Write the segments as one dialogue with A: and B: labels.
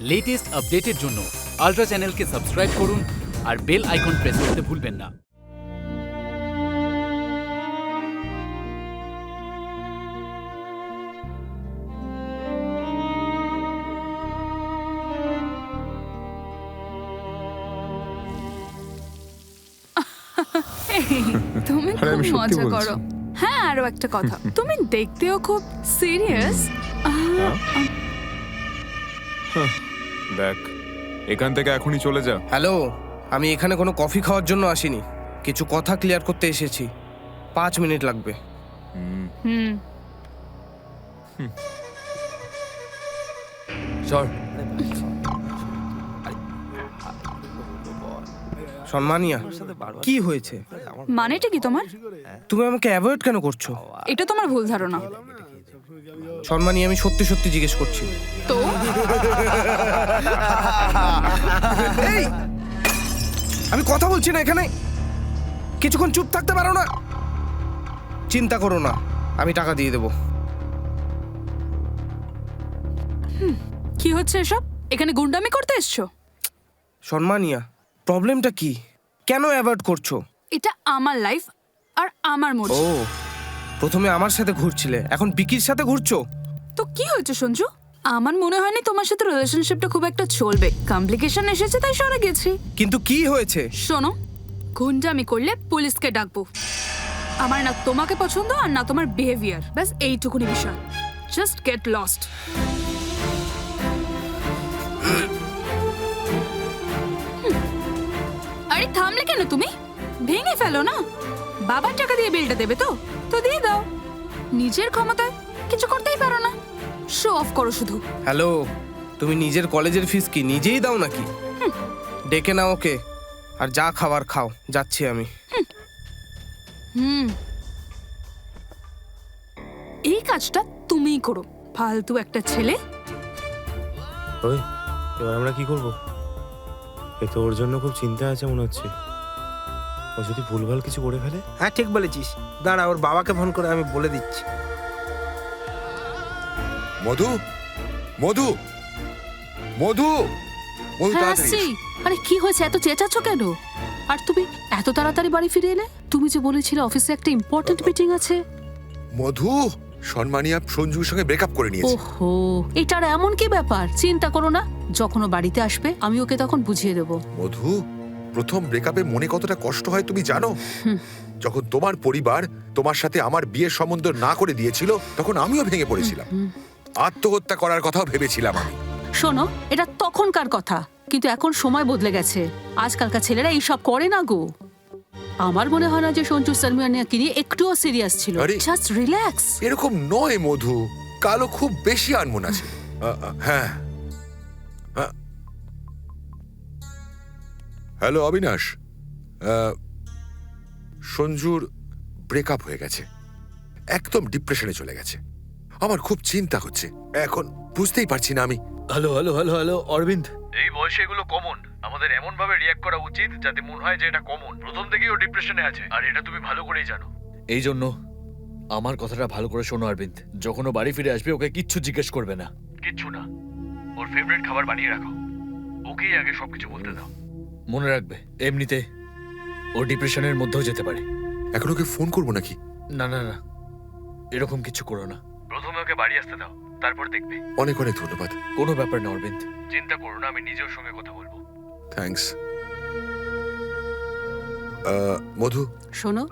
A: Latest আপডেটের জন্য ultra চ্যানেলকে সাবস্ক্রাইব করুন আর বেল আইকন প্রেস করতে ভুলবেন না।
B: তুমি
C: আরে, আমি
B: খুব
C: সত্যি
B: মজা
C: বলছি।
B: করো। হ্যাঁ আরও একটা কথা। তুমি দেখতেও খুব সিরিয়াস
C: দেখ এখান থেকে এখনই চলে যা।
D: হ্যালো আমি এখানে কোনো কফি খাওয়ার জন্য আসিনি। কিছু কথা ক্লিয়ার করতে এসেছি। পাঁচ মিনিট লাগবে।
B: হুম।
D: সম্মানিয়া কি হয়েছে?
B: মানেটা কি তোমার?
D: তুমি আমাকে অ্যাভয়েড কেন করছ?
B: এটা তোমার ভুল ধারণা।
D: সম্মানী আমি সত্যি সত্যি জিজ্ঞেস করছি।
B: তো?
D: এই! আমি কথা বলছি না এখানে। কিছুক্ষণ চুপ থাকতে পারো না। চিন্তা করো না আমি টাকা দিয়ে দেবো।
B: কি হচ্ছে এসব? এখানে গুন্ডামি করতে এসছো?
D: সম্মানিয়া প্রবলেমটা কি? কেন অ্যাভয়েড করছ?
B: এটা আমার লাইফ আর আমার
D: ও
B: মর্জি
D: প্রথমে আমার সাথে ঘুরছিলে। এখন বিকির সাথে ঘুরছো?
B: তো কি হয়েছে সঞ্জু? আমার মনে হয়নি তোমার সাথে রিলেশনশিপটা খুব একটা চলবে। কমপ্লিকেশন এসেছে তাই সরে গেছি।
D: কিন্তু কি হয়েছে?
B: শোনো গুন্ডামি করলে পুলিশকে ডাকবো। আমার না তোমাকে পছন্দ আর না তোমার বিহেভিয়ার ব্যাস এইটুকুনি বিষয়। জাস্ট গেট লস্ট আরে থামলে কেন তুমি? ভেঙে ফেলো না? বাবার টাকা দিয়ে বিলটা দেবে তো? তো দিয়ে দাও। নিজের ক্ষমতায় কিছু করতেই পারো না। শো অফ করো শুধু।
D: হ্যালো তুমি নিজের কলেজের ফিস কি নিজেই দাও নাকি? ডেকে নাও ওকে। আর যা খাবার খাও যাচ্ছি আমি।
B: হুম। এই কাজটা তুমিই করো ফালতু একটা ছেলে।
E: ওই এবার আমরা কি করব? এ তো ওর জন্য খুব চিন্তা আছে মনে হচ্ছে। ও যদি ভুলভাল কিছু করে ফেলে?
F: হ্যাঁ ঠিক বলেছিস। দাঁড়া ওর বাবাকে ফোন করে আমি বলে দিচ্ছি।
G: মধু? মধু? মধু? মধু
H: হ্যাঁ
G: তাড়াতাড়ি
H: আসছি।
G: এসো।
H: আরে কি হয়েছে? এত চেঁচাচ্ছ কেন? আর তুমি এত তাড়াতাড়ি বাড়ি ফিরে এলে? তুমি যে বলেছিলে অফিসে একটা ইম্পর্টেন্ট মিটিং আছে।
G: মধু সম্মানিয়া সঞ্জুর সঙ্গে ব্রেকআপ করে নিয়েছে।
H: ওহো এটার এমন কি ব্যাপার? চিন্তা করো না। যখন ও বাড়িতে আসবে আমি ওকে তখন বুঝিয়ে দেবো।
G: মধু প্রথম ব্রেকআপে মনে কতটা কষ্ট হয় তুমি জানো? যখন তোমার পরিবার তোমার সাথে আমার বিয়ের সম্বন্ধ না করে দিয়েছিল তখন আমিও ভেঙে পড়েছিলাম। আত্মহত্যা করার কথাও ভেবেছিলাম আমি।
H: শোনো এটা তখনকার কথা কিন্তু এখন সময় বদলে গেছে। আজকালকার ছেলেরা এইসব করে না গো। আমার মনে হয় না যে সঞ্জু সালমিয়ানিয়াকে নিয়ে একটুও সিরিয়াস ছিল। জাস্ট রিল্যাক্স
G: এরকম নয় মধু। কালো খুব বেশি আনমন আছে। হ্যাঁ। হ্যালো অবিনাশ সঞ্জুর ব্রেকআপ হয়ে গেছে। একদম ডিপ্রেশনে চলে গেছে। আমার খুব চিন্তা হচ্ছে। এখন বুঝতেই পারছি না আমি।
I: Hello hello hello hello Arabinda
J: এই বয়সে এগুলো কমন আমাদের এমন ভাবে রিয়াক্ট করা উচিত যাতে মনে হয় যে এটা কমন প্রথম থেকেই ও ডিপ্রেশনে আছে। আর এটা তুমি ভালো করেই জানো।
I: এই জন্য আমার কথাটা ভালো করে শোনো অরবিন্দ যখন ও বাড়ি ফিরে আসবে ওকে কিচ্ছু জিজ্ঞেস করবে না।
J: কিচ্ছু না। ওর ফেভারিট খাবার বানিয়ে রাখো। ওকেই আগে সবকিছু বলতে দাও।
I: মনে রাখবে এমনিতে ও ডিপ্রেশনের মধ্যেও যেতে পারে।
G: এখন ওকে ফোন করব নাকি?
I: না না না এরকম কিছু করো না।
J: প্রথমে ওকে বাড়ি আসতে দাও তারপর দেখবে।
G: অনেক অনেক ধন্যবাদ।
I: কোনো ব্যাপার না অরবিন্দ।
J: চিন্তা করো না আমি নিজের সঙ্গে কথা বলব।
G: থ্যাঙ্কস মধু।
H: শোনো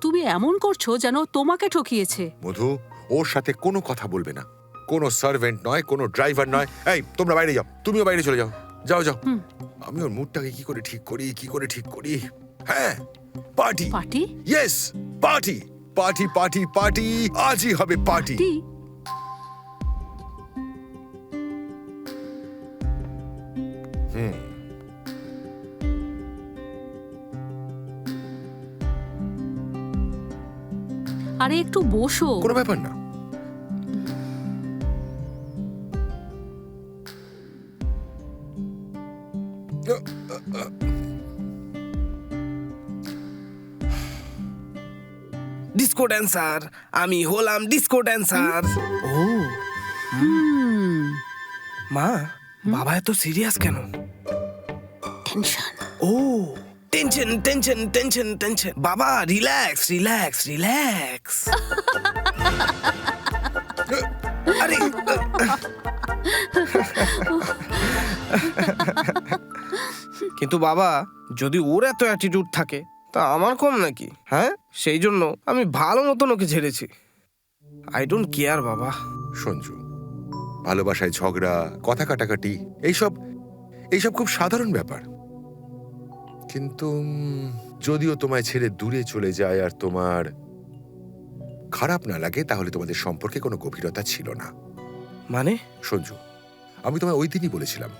H: তুমি এমন করছ যেন তোমাকে ঠকিয়েছে।
G: মধু ওর সাথে কোনো কথা বলবে না। কোনো সার্ভেন্ট নয় কোনো ড্রাইভার নয়। এই তোমরা বাইরে যাও তুমিও বাইরে চলে যাও। যাও যাও। আমি ওর মুডটাকে কি করে ঠিক করি কি করে ঠিক করি? হ্যাঁ party.
H: Party?
G: Yes party. Party party party. আজই হবে পার্টি।
H: টি আরে একটু বসো।
G: কোনো ব্যাপার না।
D: ডিস্কো ড্যান্সার আমি হলাম ডিস্কো ড্যান্সার ও মা বাবা এত সিরিয়াস কেন?
H: টেনশন
D: ও টেনশন টেনশন টেনশন টেনশন বাবা রিল্যাক্স রিল্যাক্স রিল্যাক্স আরে কিন্তু বাবা যদি ওর এত অ্যাটিটিউড থাকে তা আমার কম নাকি? হ্যাঁ? সেই জন্য আমি ভালো মতন ওকে ঝেড়েছি। আই ডোন্ট কেয়ার বাবা।
G: সঞ্জু ভালোবাসায় ঝগড়া কথা কাটাকাটি এইসব এইসব খুব সাধারণ ব্যাপার। কিন্তু যদিও তোমায় ছেড়ে দূরে চলে যায় আর তোমার খারাপ না লাগে তাহলে তোমাদের সম্পর্কে কোনো গভীরতা ছিল না।
D: মানে?
G: সঞ্জু আমি তোমায় ওই দিনই বলেছিলাম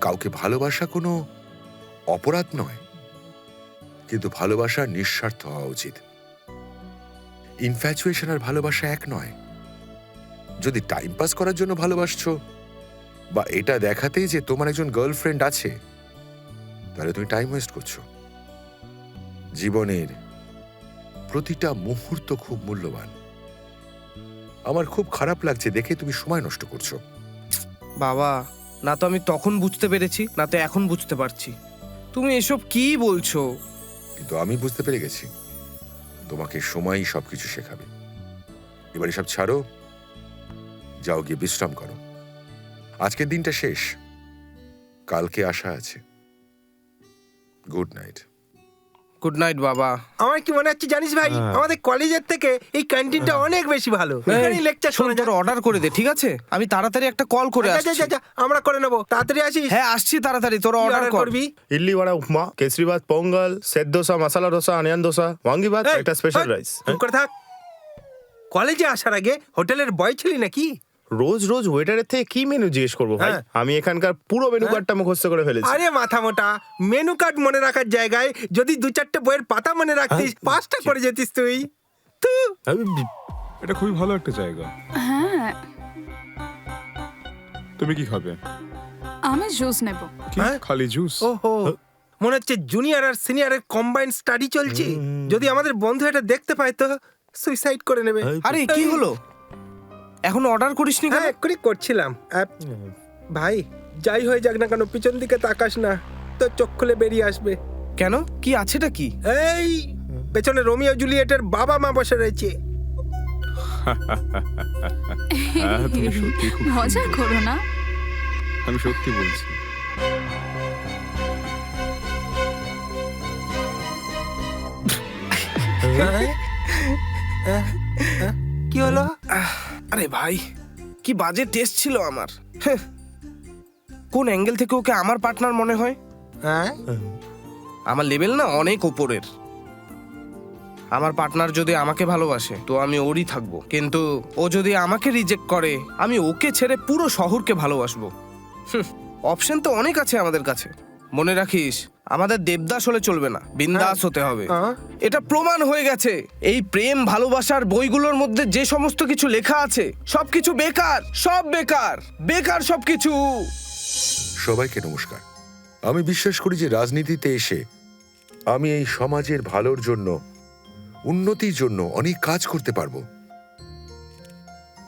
G: কাউকে ভালোবাসা কোনো অপরাধ নয়। কিন্তু ভালোবাসা নিঃস্বার্থ হওয়া উচিত। ইনফ্যাচুয়েশন আর ভালোবাসা এক নয়। যদি টাইম পাস করার জন্য ভালোবাসছ, বা এটা দেখাতে যে তোমার একজন গার্লফ্রেন্ড আছে, তাহলে তুমি টাইম ওয়েস্ট করছ। জীবনের প্রতিটা মুহূর্ত খুব মূল্যবান। আমার খুব খারাপ লাগছে দেখে তুমি সময় নষ্ট করছ।
D: বাবা, না তো আমি তখন বুঝতে পেরেছি, না তো এখন বুঝতে পারছি। তুমি এসব কি বলছো?
G: কিন্তু আমি বুঝতে পেরে গেছি। তোমাকে সময়ই সবকিছু শেখাবে। এবার এসব ছাড়ো। যাও গিয়ে বিশ্রাম করো। আজকের দিনটা শেষ। কালকে আশা আছে। Good night.
D: গুড নাইট বাবা।
F: আমার কি মনে হচ্ছে জানিস ভাই?
E: হ্যাঁ।
F: আমাদের কলেজের থেকে এই ক্যান্টিনটা অনেক বেশি ভালো। এখানেই লেকচার শোনা যায়
D: অর্ডার করে দে ঠিক আছে? আমি তাড়াতাড়ি একটা কল করে
F: যা, যা,
D: আসছি।
F: যা, যা, আমরা করে নেব। তাড়াতাড়ি আসিস?
D: হ্যাঁ আসছি তাড়াতাড়ি তোর অর্ডার
F: করবি?
E: ইডলি বড়া উপমা কেসরি ভাত পোঙ্গল সেদ্ধ দোসা মশলা দোসা অনিয়ন দোসা ওয়াঙ্গি ভাত একটা স্পেশাল রাইস
F: চুপ করে থাক। কলেজে আসার আগে হোটেলের বয় ছিলি নাকি?
E: রোজ রোজ ওয়েটারের থেকে কি মেনু জিজ্ঞেস করব ভাই?
F: হ্যাঁ।
E: আমি এখানকার পুরো মেনু কার্ডটা মুখস্থ করে ফেলেছি।
F: আরে মাথা মোটা মেনু কার্ড মনে রাখার জায়গায় যদি দু চারটে বইয়ের পাতা মনে রাখতিস
E: হ্যাঁ।
F: পাঁচটা করে যেতিস তুই। তু।
E: আমি-
C: এটা খুবই ভালো একটা জায়গা।
B: হ্যাঁ।
C: তুমি কি খাবে?
B: আমি জুস নেব।
C: কি?
F: হ্যাঁ?
C: খালি জুস
F: ওহো। মনে হচ্ছে জুনিয়র আর সিনিয়রের কম্বাইন্ড স্টাডি চলছে। যদি আমাদের বন্ধু এটা দেখতে পায় তো সুইসাইড করে নেবে।
D: আরে কি হলো? এখন অর্ডার করিসনি কেন?
F: হ্যাঁ এক্ষুনি করছিলাম। ভাই যাই হয়ে যাক না কেন পিছন দিকে তাকাস না তো চোখ খুলে বেরিয়ে আসবে।
D: কেন? কি আছেটা কি?
F: এই পেছনে রোমিও জুলিয়েটের বাবা মা বসে রয়েছে।
C: হ্যাঁ তুমি সত্যি খুব
B: মজা
C: সুন্দর।
B: করো না।
C: আমি সত্যি বলছি।
F: কি হলো?
D: আরে ভাই কি বাজে টেস্ট ছিল আমার। হ্যাঁ। কোন অ্যাঙ্গেল থেকে ওকে আমার পার্টনার মনে হয়?
F: হ্যাঁ?
D: আমার লেভেল না অনেক ওপরের আমার পার্টনার যদি আমাকে ভালোবাসে তো আমি ওরই থাকব। কিন্তু ও যদি আমাকে রিজেক্ট করে আমি ওকে ছেড়ে পুরো শহরকে ভালোবাসবো। অপশন তো অনেক আছে আমাদের কাছে। মনে রাখিস আমাদের দেবদাস হলে চলবে না বিন্দাস হতে হবে।
F: হ্যাঁ।
D: এটা প্রমাণ হয়ে গেছে। এই প্রেম ভালোবাসার বইগুলোর মধ্যে যে সমস্ত কিছু লেখা আছে সবকিছু বেকার সব বেকার বেকার সবকিছু।
G: সবাইকে নমস্কার। আমি বিশ্বাস করি যে রাজনীতিতে এসে আমি এই সমাজের ভালোর জন্য উন্নতির জন্য অনেক কাজ করতে পারব।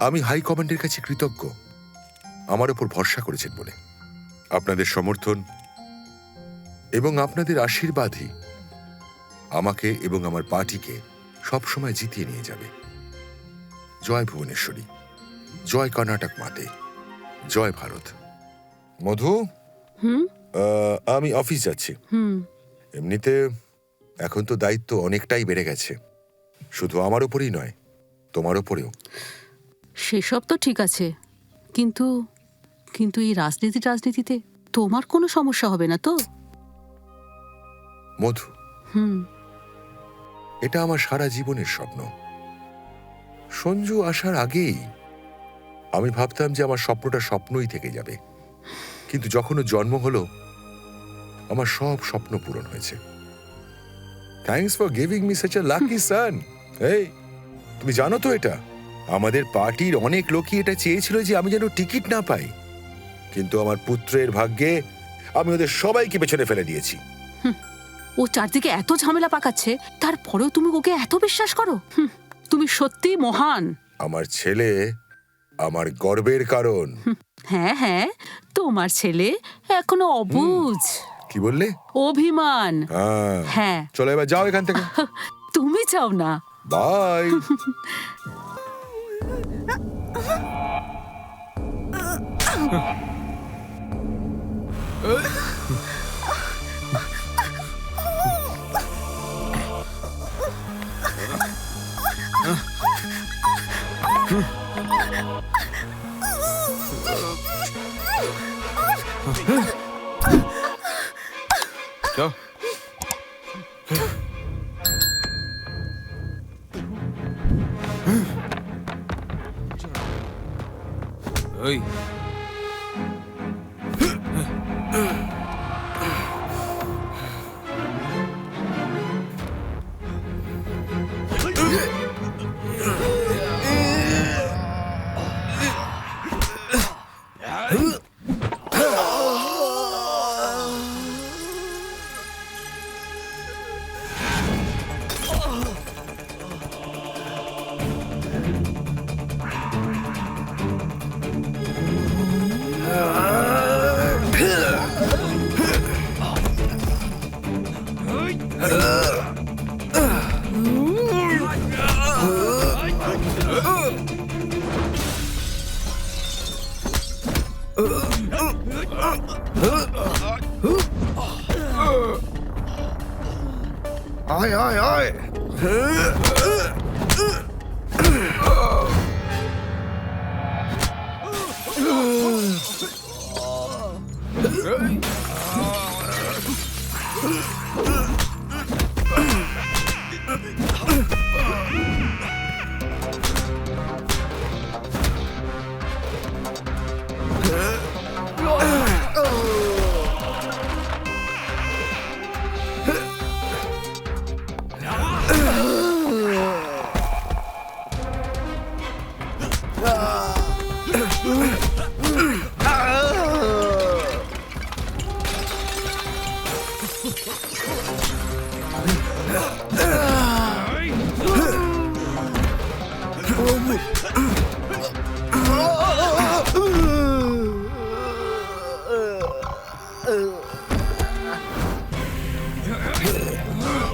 G: আমি হাইকমান্ডের কাছে কৃতজ্ঞ। আমার উপর ভরসা করেছেন বলে। আপনাদের সমর্থন এবং আপনাদের আশীর্বাদই আমাকে এবং আমার পার্টিকে সবসময় জিতিয়ে নিয়ে যাবে। জয় ভুবনেশ্বরী জয় কর্ণাটক মাতে জয় ভারত। মধু? আমি অফিস যাচ্ছি।
H: হুম।
G: এমনিতে এখন তো দায়িত্ব অনেকটাই বেড়ে গেছে। শুধু আমার ওপরেই নয় তোমার ওপরেও।
H: সেসব তো ঠিক আছে কিন্তু কিন্তু এই রাজনীতি রাজনীতিতে তোমার কোনো সমস্যা হবে না তো?
G: মধু। এটা আমার সারা জীবনের স্বপ্ন। সঞ্জু আসার আগেই আমি ভাবতাম যে আমার স্বপ্নটা স্বপ্নই থেকে যাবে। কিন্তু যখন জন্ম হলো আমার সব স্বপ্ন পূরণ হয়েছে। Thanks for giving me such lucky son এই তুমি জানো তো এটা? আমাদের পার্টির অনেক লোকই এটা চেয়েছিল যে আমি যেন টিকিট না পাই। কিন্তু আমার পুত্রের ভাগ্যে আমি ওদের সবাইকে পেছনে ফেলে দিয়েছি।
H: ও চারদিকে এত ঝামেলা পাকাচ্ছে তারপরেও তুমি ওকে এত বিশ্বাস করো? হুম, তুমি সত্যি মহান।
G: আমার ছেলে আমার গর্বের কারণ।
H: হ্যাঁ হ্যাঁ তোমার ছেলে এখনও অবুঝ
G: কি বললে?
H: অভিমান।
G: হ্যাঁ।
H: হ্যাঁ।
G: চলো এবার যাও এখান থেকে।
H: তুমি চাও না।
G: বাই।
D: যাও ওই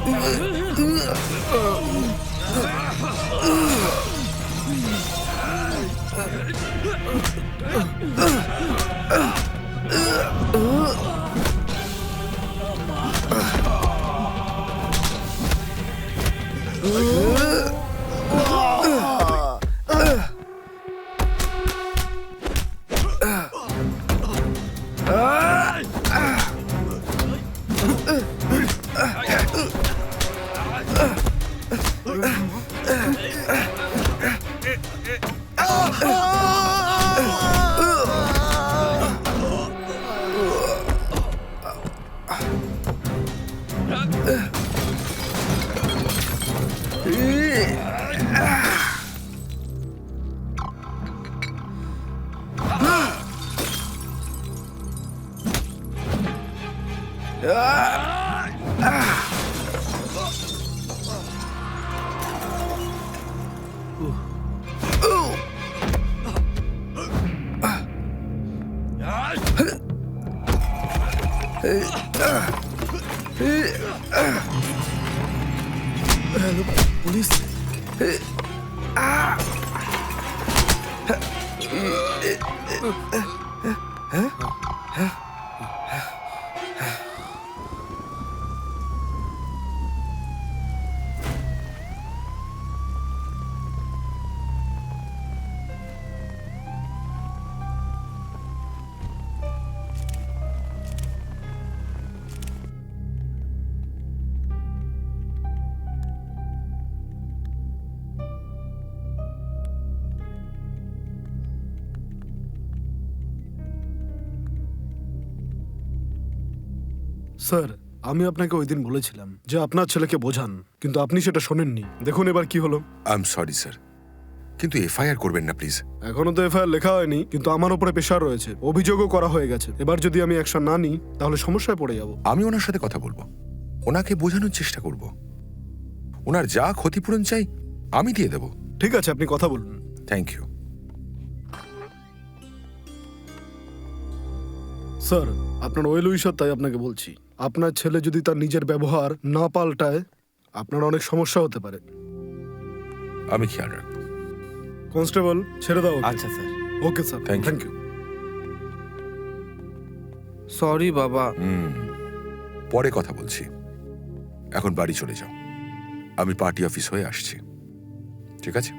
D: Uh. 啊。
K: স্যার আমি আপনাকে ওই দিন বলেছিলাম যে আপনার ছেলেকে বোঝান কিন্তু আপনি সেটা শোনেননি। দেখুন এবার কি হলো।
G: আই এম সরি স্যার কিন্তু এফআইআর করবেন না প্লিজ
K: এখনও তো এফআইআর লেখা হয়নি কিন্তু আমার উপরে প্রেশার রয়েছে। অভিযোগও করা হয়ে গেছে। এবার যদি আমি অ্যাকশন না নিই তাহলে সমস্যায় পড়ে যাব।
G: আমি ওনার সাথে কথা বলব। ওনাকে বোঝানোর চেষ্টা করব। ওনার যা ক্ষতিপূরণ চাই আমি দিয়ে দেব।
K: ঠিক আছে আপনি কথা বলুন।
G: থ্যাংক ইউ
K: স্যার আপনার ওয়েল উইশার তাই আপনাকে বলছি। আপনার ছেলে যদি তার নিজের ব্যবহার না পাল্টায় আপনার অনেক সমস্যা হতে পারে।
G: আমি খেয়াল রাখব।
K: কনস্টেবল ছেড়ে দাও
E: আচ্ছা sir.
K: Okay sir.
G: Thank you.
K: Thank you
D: sorry বাবা।
G: হুম পরে কথা বলছি। এখন বাড়ি চলে যাও। আমি পার্টি অফিস হয়ে আসছি। ঠিক আছে?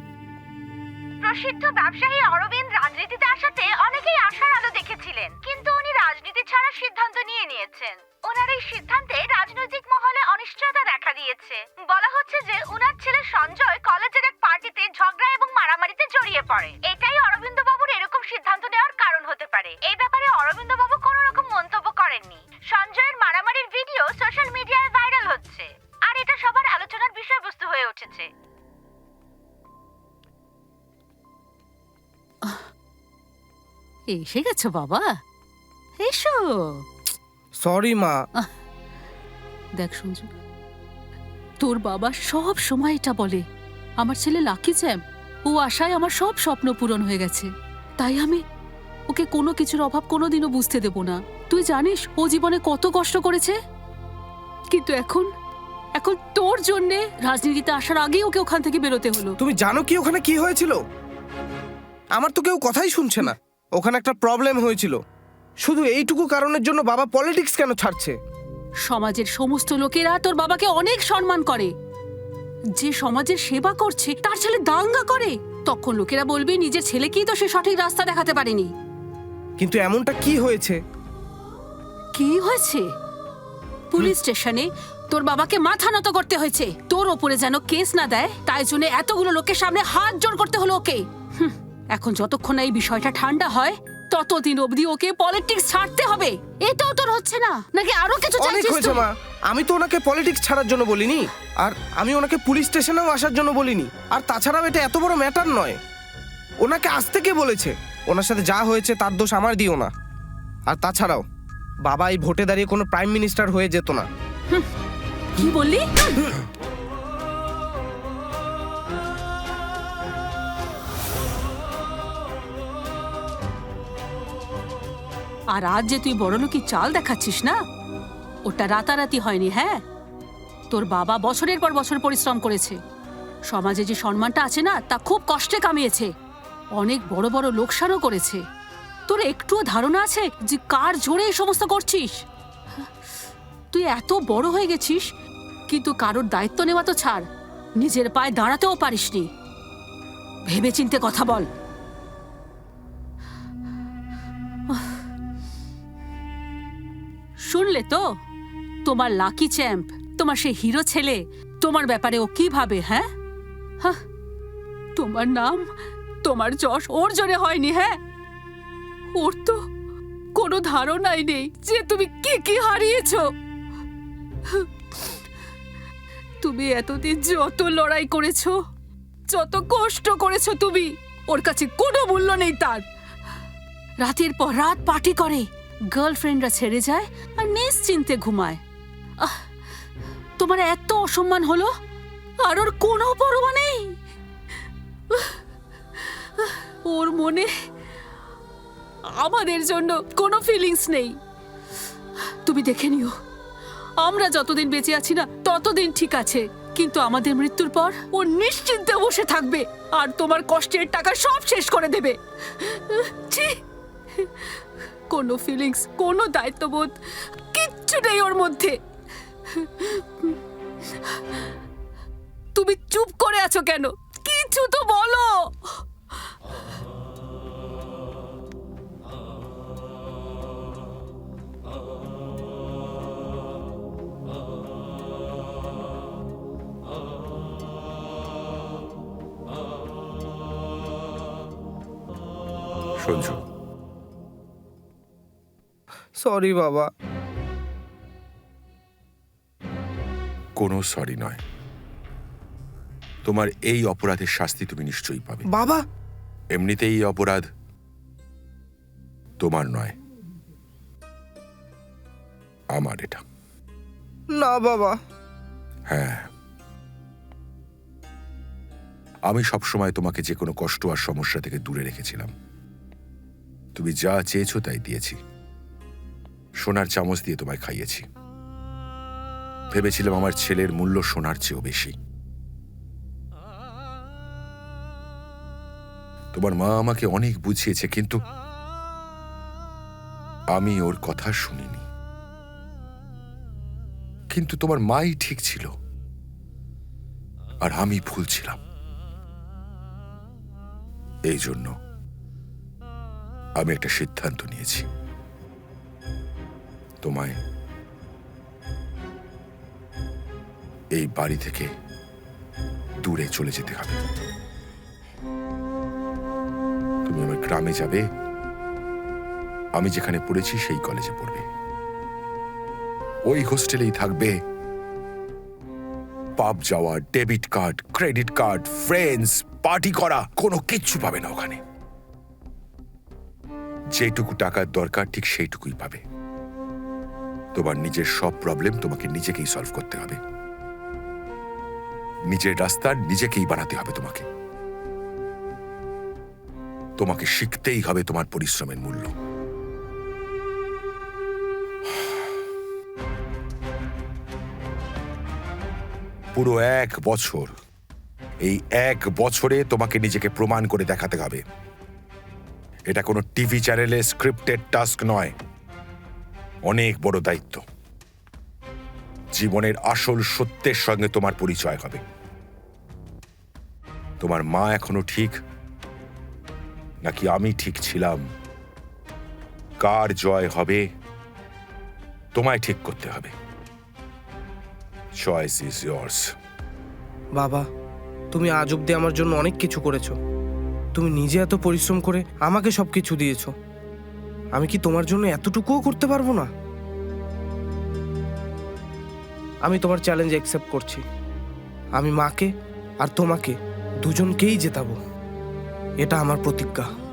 L: প্রসিদ্ধ ব্যবসায়ী অরবিন্দ রাজনীতিতে আসাতে অনেকেই আশার আলো দেখেছিলেন কিন্তু উনি রাজনীতি ছাড়া সিদ্ধান্ত নিয়ে নিয়েছেন। ওনার এই সিদ্ধান্তে রাজনৈতিক মহলে অনিশ্চয়তা দেখা দিয়েছে। বলা হচ্ছে যে উনার ছেলে সঞ্জয় কলেজের এক পার্টিতে ঝগড়া এবং মারামারিতে জড়িয়ে পড়ে। এটাই অরবিন্দ বাবুর এরকম সিদ্ধান্ত নেওয়ার কারণ হতে পারে। এই ব্যাপারে অরবিন্দ বাবু কোনো রকম মন্তব্য করেননি। সঞ্জয়ের মারামারির ভিডিও সোশ্যাল মিডিয়ায় ভাইরাল হচ্ছে। আর এটা সবার আলোচনার বিষয়বস্তু হয়ে উঠেছে।
H: এসে গেছো বাবা। এসো।
D: সরি মা।
H: দেখ সঞ্জু তোর বাবা সব সময় এটা বলে। আমার ছেলে লাকি চ্যাম ও আশায় আমার সব স্বপ্ন পূরণ হয়ে গেছে। তাই আমি ওকে কোনো কিছুর অভাব কোনোদিনও বুঝতে দেব না। তুই জানিস ও জীবনে কত কষ্ট করেছে? কিন্তু এখন এখন তোর জন্যে রাজনীতিতে আসার আগেই ওকে ওখান থেকে বেরোতে হলো।
D: তুমি জানো কি ওখানে কি হয়েছিল? আমার তো কেউ কথাই শুনছে না। ওখানে একটা প্রবলেম হয়েছিল। শুধু এইটুকু কারণের জন্য বাবা পলিটিক্স কেন ছাড়ছে?
H: সমাজের সমস্ত লোকেরা তোর বাবাকে অনেক সম্মান করে। যে সমাজের সেবা করছে তার ছেলে দাঙ্গা করে। তখন লোকেরা বলবে নিজের ছেলেকেই তো সে সঠিক রাস্তা দেখাতে পারেনি।
D: কিন্তু এমনটা কি হয়েছে?
H: কি হয়েছে? পুলিশ স্টেশনে তোর বাবাকে মাথা নত করতে হয়েছে। তোর ওপরে যেন কেস না দেয় তাই জন্য এতগুলো লোকের সামনে হাত জোড় করতে হলো ওকে। এখন যতক্ষণ না এই বিষয়টা ঠান্ডা হয় ততদিন অবধি ওকে পলিটিক্স ছাড়তে হবে। এটাও তোর হচ্ছে না। নাকি আরও কিছু
D: অনেক
H: চাইছিস
D: হয়েছে
H: তুই?
D: মা। আমি তো ওনাকে পলিটিক্স ছাড়ার জন্য বলিনি। আর আমি ওনাকে পুলিশ স্টেশনেও আসার জন্য বলিনি। আর তাছাড়াও এটা এত বড় ম্যাটার নয়। ওনাকে আসতে কে বলেছে ওনার সাথে যা হয়েছে তার দোষ আমার দিও না। আর তাছাড়াও বাবা এই ভোটে দাঁড়িয়ে কোনো প্রাইম মিনিস্টার হয়ে যেত না।
H: কি বললি? আর আজ যে তুই বড়লোকি চাল দেখাচ্ছিস না? ওটা রাতারাতি হয়নি হ্যাঁ? তোর বাবা বছরের পর বছর পরিশ্রম করেছে। সমাজে যে সম্মানটা আছে না, তা খুব কষ্টে কামিয়েছে। অনেক বড় বড় লোকসানও করেছে। তোর একটুও ধারণা আছে যে কার জোরে এই সমস্ত করছিস? তুই এত বড় হয়ে গেছিস, কিন্তু কারোর দায়িত্ব নেওয়া তো ছাড়। নিজের পায়ে দাঁড়াতেও পারিসনি। ভেবে চিনতে কথা বল। শুনলে তো? তোমার লাকি চ্যাম্প তোমার সেই হিরো ছেলে তোমার ব্যাপারে ও কি ভাবে হ্যাঁ? হাহ, তোমার নাম তোমার যশ ওর জোরে হয়নি হ্যাঁ? ওর তো কোনো ধারণাই নেই যে তুমি কি কি হারিয়েছো। তুমি এতদিন যত লড়াই করেছ যত কষ্ট করেছ তুমি ওর কাছে কোনো মূল্য নেই তার। রাতের পর রাত পার্টি করে। গার্লফ্রেন্ডরা ছেড়ে যায় আর নিশ্চিন্তে ঘুমায়। আহ, তোমার এত অসম্মান হলো আর ওর কোনো পরোয়া নেই। ওর মনে আমাদের জন্য কোনো ফিলিংস নেই। তুমি দেখে নিও আমরা যতদিন বেঁচে আছি না ততদিন ঠিক আছে কিন্তু আমাদের মৃত্যুর পর ও নিশ্চিন্তে বসে থাকবে আর তোমার কষ্টের টাকা সব শেষ করে দেবে। ছি। কোনো ফিলিংস কোনো দায়িত্ববোধ কিচ্ছু নেই ওর মধ্যে। তুমি চুপ করে আছো কেন? কিছু তো বলো।
G: সঞ্জু
D: সরি বাবা।
G: কোনো সরি নয়। তোমার এই অপরাধের শাস্তি তুমি নিশ্চয়ই পাবে।
D: বাবা!
G: এমনিতেই এই অপরাধ তোমার নয়। আমার এটা।
D: না বাবা।
G: হ্যাঁ। আমি সবসময় তোমাকে যে কোনো কষ্ট আর সমস্যা থেকে দূরে রেখেছিলাম। তুমি যা চেয়েছো তাই দিয়েছি। সোনার চামচ দিয়ে তোমায় খাইয়েছি। ভেবেছিলাম আমার ছেলের মূল্য সোনার চেয়েও বেশি। তোমার মা আমাকে অনেক বুঝিয়েছে, কিন্তু আমি ওর কথা শুনিনি। কিন্তু তোমার মাই ঠিক ছিল। আর আমি ভুল ছিলাম। এই জন্য আমি একটা সিদ্ধান্ত নিয়েছি। তোমায় এই বাড়ি থেকে দূরে চলে যেতে হবে। তুমি আমার গ্রামে যাবে। আমি যেখানে পড়েছি সেই কলেজে পড়বে। ওই হোস্টেলেই থাকবে। পাব যাওয়া debit card credit card friends party করা, কোনো কিচ্ছু পাবে না ওখানে। যেটুকু টাকার দরকার, ঠিক সেইটুকুই পাবে। তোমার নিজের সব প্রবলেম তোমাকে নিজেকেই সলভ করতে হবে। নিজের রাস্তা নিজেকেই বানাতে হবে তোমাকে। তোমাকে শিখতেই হবে তোমার পরিশ্রমের মূল্য। পুরো এক বছর, এই এক বছরে তোমাকে নিজেকে প্রমাণ করে দেখাতে হবে। এটা কোনো টিভি চ্যানেলে স্ক্রিপ্টেড টাস্ক নয়। অনেক বড় দায়িত্ব। জীবনের আসল সত্যের সঙ্গে তোমার পরিচয় হবে। তোমার মা এখনও ঠিক? নাকি আমি ঠিক ছিলাম? কার জয় হবে? তোমায় ঠিক করতে হবে। চয়েস ইজ ইয়ার্স
D: বাবা, তুমি আজ অব্দি আমার জন্য অনেক কিছু করেছ। তুমি নিজে এত পরিশ্রম করে আমাকে সব কিছু দিয়েছ। আমি কি তোমার জন্য এতটুকুও করতে পারব না? আমি তোমার চ্যালেঞ্জ অ্যাকসেপ্ট করছি। আমি মাকে আর তোমাকে দুজনকেই জেতাবো। এটা আমার প্রতিজ্ঞা।